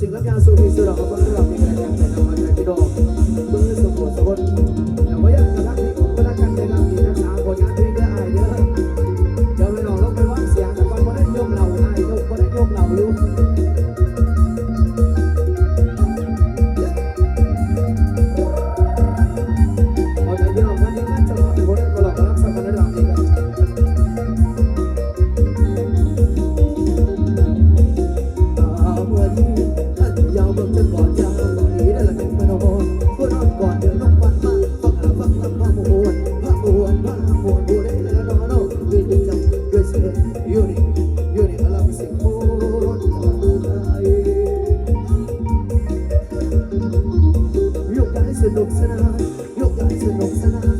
สิ่งรับยางสูขีสุดเรก็ต้องรับในกานแต่เราไม่ได้ที่ดอกเพื่อสมบูรณ์สมบูรณ์แต่ว่าอยากจะรักที่ นุกสนานยกย้ายสนุกสนาน